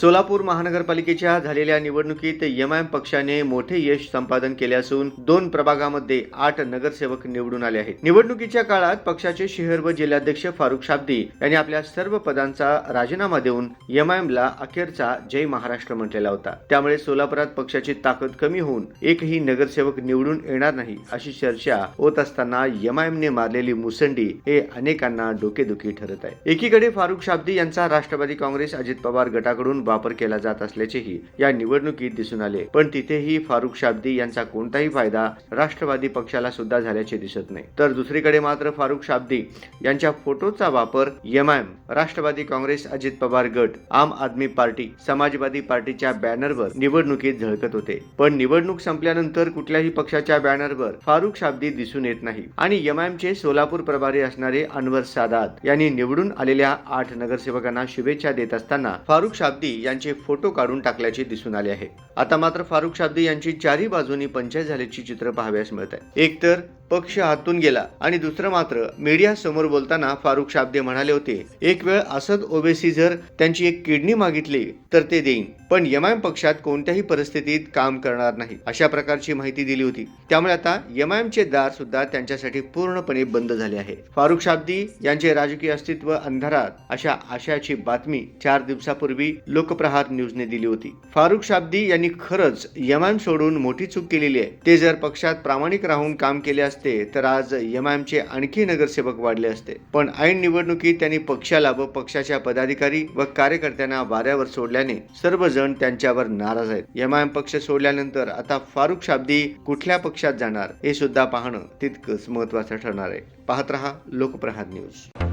सोलापूर महानगरपालिकेच्या झालेल्या निवडणुकीत एमआयएम पक्षाने मोठे यश संपादन केले असून दोन प्रभागामध्ये आठ नगरसेवक निवडून आले आहेत. निवडणुकीच्या काळात पक्षाचे शहर व जिल्हाध्यक्ष फारुख शाब्दी यांनी आपल्या सर्व पदांचा राजीनामा देऊन एमआयएम ला अखेरचा जय महाराष्ट्र म्हटलेला होता. त्यामुळे सोलापुरात पक्षाची ताकद कमी होऊन एकही नगरसेवक निवडून येणार नाही अशी चर्चा होत असताना एमआयएम ने मारलेली मुसंडी हे अनेकांना डोकेदुखी ठरत आहे. एकीकडे फारुख शाब्दी यांचा राष्ट्रवादी काँग्रेस अजित पवार गटाकडून वापर केला जात असल्याचेही या निवडणुकीत दिसून आले. पण तिथेही फारुख शाब्दी यांचा कोणताही फायदा राष्ट्रवादी पक्षाला सुद्धा झाल्याचे दिसत नाही. तर दुसरीकडे मात्र फारुख शाब्दी यांच्या फोटोचा वापर एमआयएम राष्ट्रवादी काँग्रेस अजित पवार गट आम आदमी पार्टी समाजवादी पार्टीच्या बॅनरवर निवडणुकीत झळकत होते. पण निवडणूक संपल्यानंतर कुठल्याही पक्षाच्या बॅनरवर फारुख शाब्दी दिसून येत नाही. आणि एमआयएमचे सोलापूर प्रभारी असणारे अनवर सादात यांनी निवडून आलेल्या आठ नगरसेवकांना शुभेच्छा देत असताना फारुख शाब्दी यांचे फोटो काढून टाकल्याचे दिसून आले आहे. आता मात्र फारुख शाब्दी यांची चारी बाजूनी पंचायत झाल्याची चित्र पाहाव्यास मिळत आहे एक तर पक्ष हातून गेला आणि दुसरं मात्र मीडिया समोर बोलताना फारुख शाब्दे म्हणाले होते एक वेळ असद ओबेसी जर त्यांची एक किडनी मागितली तर ते देईन पण यमायम पक्षात कोणत्याही परिस्थितीत काम करणार नाही अशा प्रकारची माहिती दिली होती. त्यामुळे आता यमायमचे दार सुद्धा त्यांच्यासाठी पूर्णपणे बंद झाले आहे. फारुख शाब्दी यांचे राजकीय अस्तित्व अंधारात अशा आशयाची बातमी चार दिवसापूर्वी लोकप्रहार न्यूजने दिली होती. फारुख शाब्दी यांनी खरंच यमायम सोडून मोठी चूक केलेली आहे. ते जर पक्षात प्रामाणिक राहून काम केले असते तर आज एमआयएमचे आणखी नगरसेवक वाढले असते. पण ऐन निवडणुकीत त्यांनी पक्षाला व पक्षाच्या पदाधिकारी व कार्यकर्त्यांना वाऱ्यावर सोडल्याने सर्वजण त्यांच्यावर नाराज आहेत. एमआयएम पक्ष सोडल्यानंतर आता फारुख शाब्दी कुठल्या पक्षात जाणार हे सुद्धा पाहणं तितकंच महत्वाचं ठरणार आहे. पाहत रहा लोकप्रहार न्यूज.